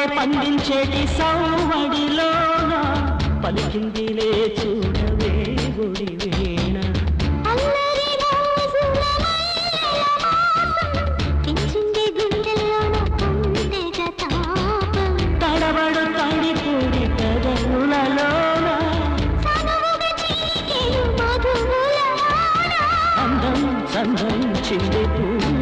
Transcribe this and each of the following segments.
పాడే పండించేటి సౌవడిలోన పలికిందిలే చూడవే గుడి వీణ. గుండెల్లోన గుండెగ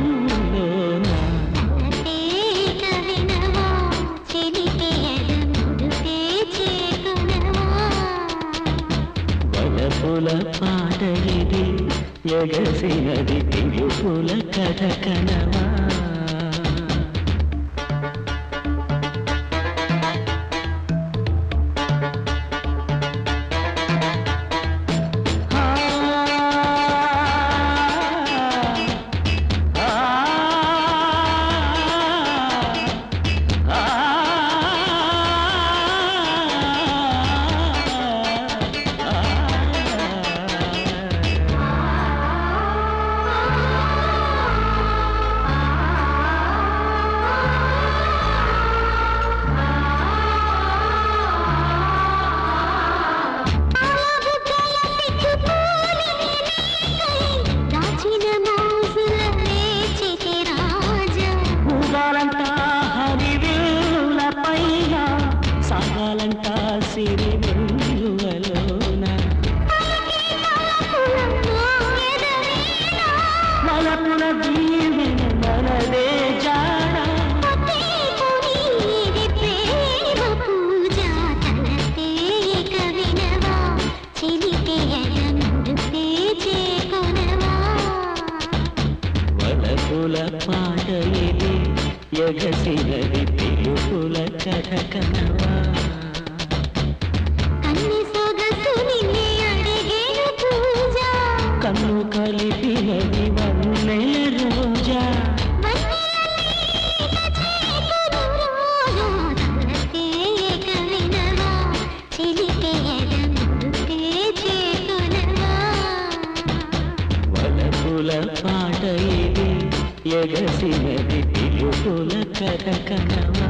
పుల పాట ఇది ఎగసినది పుల కథ కనవా. காலன் காசிரிவே ఎగసినది పిలుపుల కథ కనవా కన్ను కలిపినది వన్నెల రోజా. వలపుల పాట ఇది ఎగసినది పూల కథ కనవా